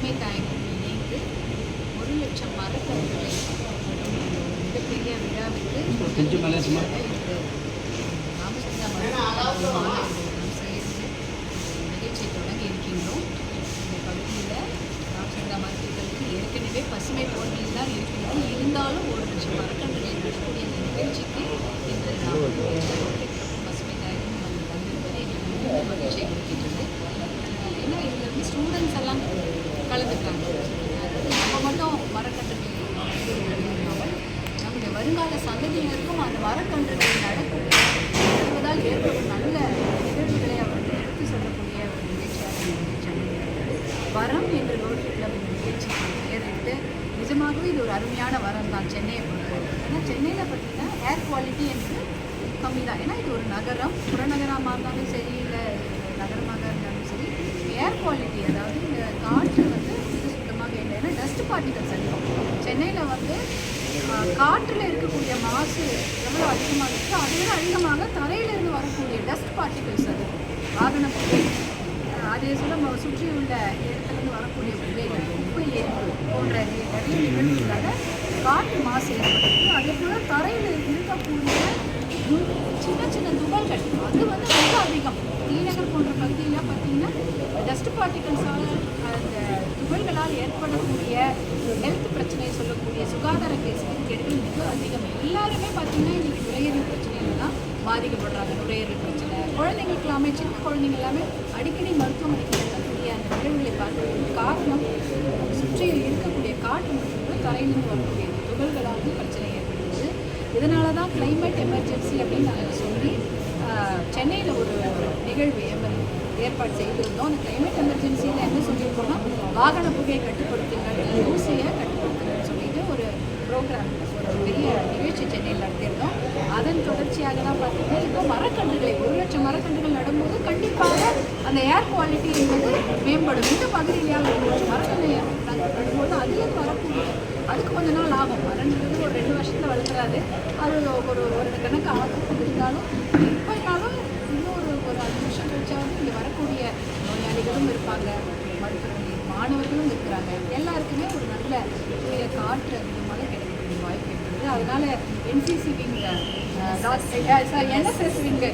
பசுமை தாயகம் இணைந்து ஒரு லட்சம் மரக்கன்றுகளை மிகப்பெரிய விழாவிற்கு சேர்ந்து நிகழ்ச்சியை தொடங்கி இருக்கின்றோம். இந்த பகுதியில் ராமச்சந்திரா மருத்துவக் ஏற்கனவே பசுமை போட்டியில் தான் இருக்கிறது. இருந்தாலும் ஒரு லட்சம் மரக்கன்றுகளை நடக்கூடிய இந்த நிகழ்ச்சிக்கு இன்று நாம் மரக்கன்றுகள் நடக்கும் நடப்பதால் ஏற்படும் நல்ல நிகழ்வுகளை அவர்கள் எடுத்து சொல்லக்கூடிய ஒரு நிகழ்ச்சியாக நிகழ்ச்சி வரம் என்று நோட்டில் கிளப் நிகழ்ச்சி நிகழ்ச்சிக்கு நிஜமாகவே இது ஒரு அருமையான வரம் தான் சென்னையை பொறுத்தவரை. ஏன்னா சென்னையில் பார்த்தீங்கன்னா ஏர் குவாலிட்டி என்று கம்மி தான். ஏன்னா இது ஒரு நகரம் புறநகரமாக இருந்தாலும் சரி இல்லை நகரமாக இருந்தாலும் சரி ஏர் குவாலிட்டி அதாவது இந்த காற்று வந்து சுத்தமாக இல்லை. ஏன்னா டஸ்ட் பார்ட்டிகல்ஸ் அதிகம் சென்னையில் வந்து காற்றில் இருக்கக்கூடிய மாசு எவ்வளோ அதிகமாக இருக்குது அதை விட அதிகமாக தரையிலிருந்து வரக்கூடிய டஸ்ட் பார்ட்டிகல்ஸ் அது. வாகன புகை. அதே சொல்ல நம்ம சுற்றியுள்ள இடத்துலேருந்து வரக்கூடிய புகைகள் குப்பை எரிப்பு போன்ற நிறைய நிகழ்வுகளால் காற்று மாசு ஏற்படுது. அதே போல் தரையில் இருக்கக்கூடிய சின்ன சின்ன துகள்கள் அது வந்து ரொம்ப அதிகம். தீநகர் போன்ற பகுதியில் பார்த்தீங்கன்னா டஸ்ட் பார்ட்டிகல்ஸால் அந்த துகள்களால் ஏற்படக்கூடிய ஹெல்த் பிரச்சனையை சொல்லி சுகாதார கேடுகள் மிக அதிகம். எல்லாருமே பார்த்தீங்கன்னா இன்னைக்கு நுரையீரல் பிரச்சனையில தான் பாதிக்கப்படுறாங்க. நுரையீரல் பிரச்சனை. குழந்தைங்களுக்கு எல்லாமே சின்ன குழந்தைங்க எல்லாமே அடிக்கடி மருத்துவமனைக்கு செல்லக்கூடிய அந்த நிகழ்வுகளை பார்க்கறதுக்கு காரணம் சுற்றி இருக்கக்கூடிய காற்று மற்றும் தரையிலிருந்து வரக்கூடிய துகள்களாக துகள்களால் வந்து பிரச்சனை ஏற்படுகிறது. இதனால தான் கிளைமேட் எமர்ஜென்சி அப்படின்னு நாங்கள் சொல்லி சென்னையில் ஒரு நிகழ்வு எமர் ஏற்பாடு செய்திருந்தோம். அந்த கிளைமேட் எமர்ஜென்சியில் என்ன சொல்லியிருக்கோம்னா வாகன புகையை கட்டுப்படுத்துங்கள் ஊசியை ப்ரோக்ராம் ஒரு பெரிய நிகழ்ச்சி சென்னையில் நடத்தியிருந்தோம். அதன் தொடர்ச்சியாக தான் பார்த்தீங்கன்னா இப்போ மரக்கன்றுகளை ஒரு லட்சம் மரக்கன்றுகள் நடும்போது கண்டிப்பாக அந்த ஏர் குவாலிட்டி என்பது மேம்படும். இந்த பகுதியில் ஒரு லட்சம் மரக்கன்று நடும்போது அதுலேருந்து வரக்கூடிய அதுக்கு கொஞ்ச நாள் ஆகும். மரன்றது ஒரு ரெண்டு வருஷத்தில் வளர்ந்துடாது அது ஒரு ஒரு கணக்கு ஆகும் இருந்தாலும் இப்போனாலும் இன்னும் ஒரு ஒரு அஞ்சு வருஷம் கழிச்சாவது இங்கே வரக்கூடிய நோயாளிகளும் இருப்பாங்க. மருத்துவர்கள் மாணவர்களும் இருக்கிறாங்க. எல்லாருக்குமே ஒரு நல்ல தூய காற்று அதிகமாக கிடைக்கக்கூடிய வாய்ப்பு இருக்குது அதனால என்சிசி விங்க சாரி என்எஸ்எஸ் விங்க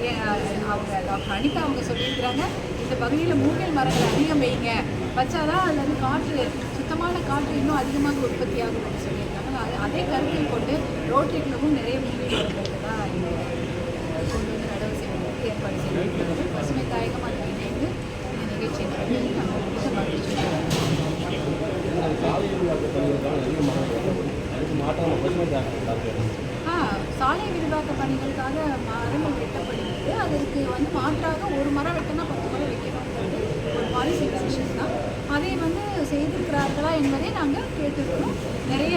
அவங்க டாக்டர் அனிதா அவங்க சொல்லியிருக்கிறாங்க. இந்த பகுதியில் மூங்கில் மரங்கள் அதிகம் வைங்க. வச்சாதான் அதில் வந்து காற்று சுத்தமான காற்று இன்னும் அதிகமாக உற்பத்தி ஆகும் அப்படின்னு சொல்லியிருக்காங்க. அது- அதே கருத்தில் கொண்டு ரோட்டரி கிளப்பும் நிறைய மூங்கில் மரங்களுக்கு தான் இங்கே கொண்டு வந்து நடவு செய்வதற்கு ஏற்பாடு செய்திருக்கிறது. பசுமை தாயகமாக இணைந்து இந்த நிகழ்ச்சியை நாங்கள் மகிழ்ச்சி சாலை விரிவாக்க பணிகளுக்கான நிறைய மரம் அதுக்கு மாற்றான பசுமை தாக்கம் ஆ சாலை விரிவாக்க பணிகளுக்காக மரங்கள் வெட்டப்படுகிறது. அதற்கு வந்து மாற்றாக ஒரு மரம் வெட்டினா பத்து மரம் வைக்கணுங்கிறது ஒரு பாலிசி டிசிஷன் தான். அதை வந்து செய்திருக்கிறார்களா என்பதை நாங்கள் கேட்டுருக்கிறோம். நிறைய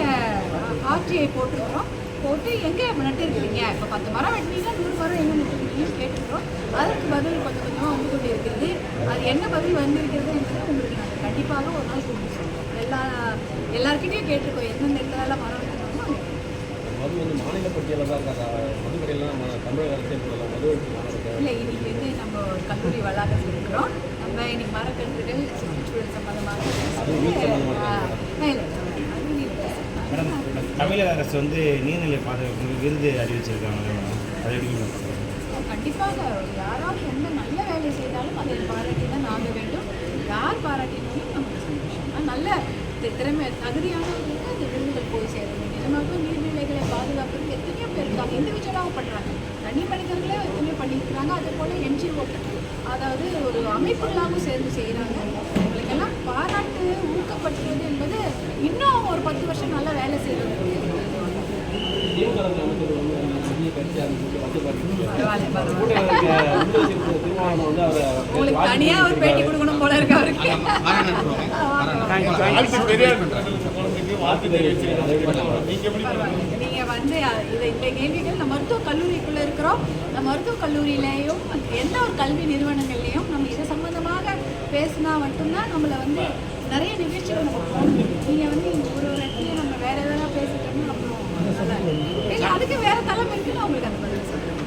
ஆட்சியை போட்டிருக்கிறோம். போட்டு எங்கே நட்டிருக்கிறீங்க இப்போ பத்து மரம் வெட்டினீங்கன்னா நூறு மரம் எங்கே நட்டிருக்கீங்கன்னு கேட்டுருக்கிறோம். அதற்கு பதில் கொஞ்சம் கொஞ்சமாக வந்து கொண்டு இருக்கிறது அது என்ன பதில் வந்திருக்கிறது என்பதை உங்களுக்கு நாங்கள் கண்டிப்பாக ஒரு நாள் சொல்லி சொல்லுவோம் எல்லா எல்லாருக்கிட்டையும் கேட்டிருக்கோம். எந்தெந்த இடத்துலலாம் மரம் மது வந்து மாநில பட்டியலில் தான் இருக்காங்க. மதுக்கடையெல்லாம் நம்ம தமிழக அரசே போடலாம் மது ஒழிப்பு இல்லை இன்னைக்கு வந்து நம்ம ஒரு கல்லூரி வளாகத்தில் இருக்கிறோம் நம்ம இன்னைக்கு மரக்கன்றுகள் சுற்றுச்சூழல் சம்பந்தமாக. மேடம் தமிழக அரசு வந்து நீர்நிலை பாதுகாப்பு விருது அறிவிச்சிருக்காங்க மேடம். அதை எப்படி? கண்டிப்பாக யாராவது எந்த நல்ல வேலை செய்தாலும் அதை பாராட்டினா நாங்க வேண்டும். யார் பாராட்டினாலும் நமக்கு சந்தோஷம். நல்ல திறமை தகுதியானவர்களுக்கு அந்த விருதுகள் போய் சேரணும். நிஜமாகவும் நீர்நிலைகளை பாதுகாக்கிறது எத்தனையோ பேர் இருக்காங்க இண்டிவிஜுவலாகவும் பண்ணுறாங்க தனி மனிதர்களே எத்தனையோ பண்ணியிருக்கிறாங்க அதே போல் என்ஜிஓக்கள் அதாவது ஒரு அமைப்புகளாகவும் சேர்ந்து செய்கிறாங்க அவங்களுக்கெல்லாம் பாராட்டு ஊக்கப்படுத்துவது என்பது இன்னும் ஒரு பத்து வருஷம் நல்லா வேலை செய்கிறது உங்களுக்கு தனியா ஒரு பேட்டி கொடுக்கணும் போல இருக்கு அவருக்கு வாழ்த்து தெரிவிச்சிருக்காங்க நீங்க வந்து இதை இது இந்த கேள்விகள் நம்ம மருத்துவ கல்லூரிக்குள்ள இருக்கிறோம். நம்ம மருத்துவ கல்லூரியிலையும் எந்த ஒரு கல்வி நிறுவனங்கள்லையும் நம்ம இது சம்பந்தமாக பேசினா மட்டும்தான் நம்மளை வந்து நிறைய நிகழ்ச்சிகள் நம்ம போகணும் நீங்க வந்து இங்க ஒரு ஒரு இடத்துலயும் நம்ம வேற எதனா பேசிட்டோம்னா அப்புறம் நல்லா இல்லை. அதுக்கு வேற தலைமை இருக்குன்னு உங்களுக்கு அந்த பதில் சொல்றேன்